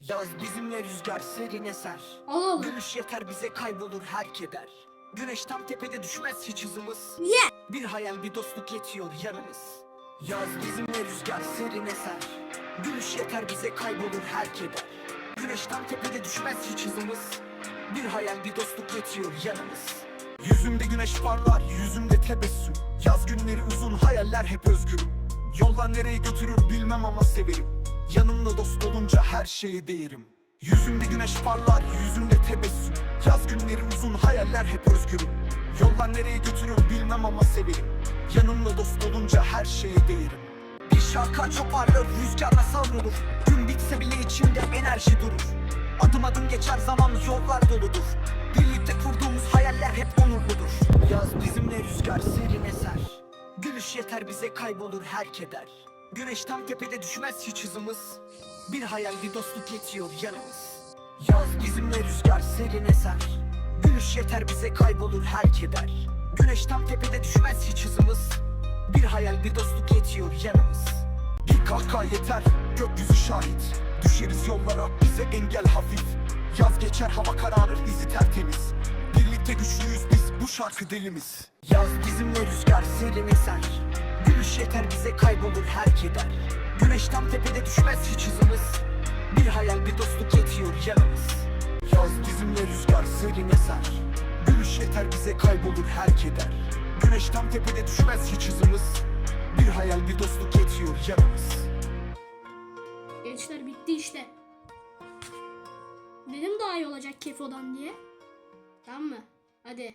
Yaz bizimle rüzgar serin eser. Al. Gülüş yeter bize kaybolur her keder. Güneş tam tepede düşmez hiç hızımız. Niye? Bir hayal bir dostluk yetiyor yanımız Yaz bizimle rüzgar serin eser. Gülüş yeter bize kaybolur her keder. Güneş tam tepede düşmez hiç hızımız. Bir hayal bir dostluk yetiyor yanımız Yüzümde güneş parlar yüzümde tebessüm. Yaz günleri uzun hayaller hep özgürüm Yollar nereye götürür bilmem ama severim dost olunca her şeye değerim. Yüzümde güneş parlar yüzümde tebessüm. Yaz günleri uzun hayaller hep özgürüm. Yollar nereye götürür bilmem ama severim. Yanımda dost olunca her şeye değerim. Bir şarkı çok parlar rüzgarla savrulur. Gün bitse bile içimde enerji durur. Adım adım geçer zaman yollar doludur. Birlikte kurduğumuz hayaller hep onurludur Yaz bizimle rüzgar serin eser. Gülüş yeter bize kaybolur her keder Güneş tam tepede düşmez hiç hızımız. Bir hayal bir dostluk yetiyor yanımız. Yaz bizimle rüzgar serin eser. Gülüş yeter bize kaybolur her keder. Güneş tam tepede düşmez hiç hızımız. Bir hayal bir dostluk yetiyor yanımız. Bir kahkaha yeter gökyüzü şahit. Düşeriz yollara bize engel hafif. Yaz geçer hava kararır izi tertemiz. Birlikte güçlüyüz biz bu şarkı delimiz Yaz bizimle rüzgar serin eser Yeter bize kaybolur her keder Güneş tam tepede düşmez hiç hızımız Bir hayal bir dostluk yetiyor yanımız Yaz bizimle rüzgar serin eser Gülüş yeter bize kaybolur her keder Güneş tam tepede düşmez hiç hızımız Bir hayal bir dostluk yetiyor yanımız Gençler bitti işte. Dedim daha iyi olacak Kefo'dan diye. Tamam mı? Hadi.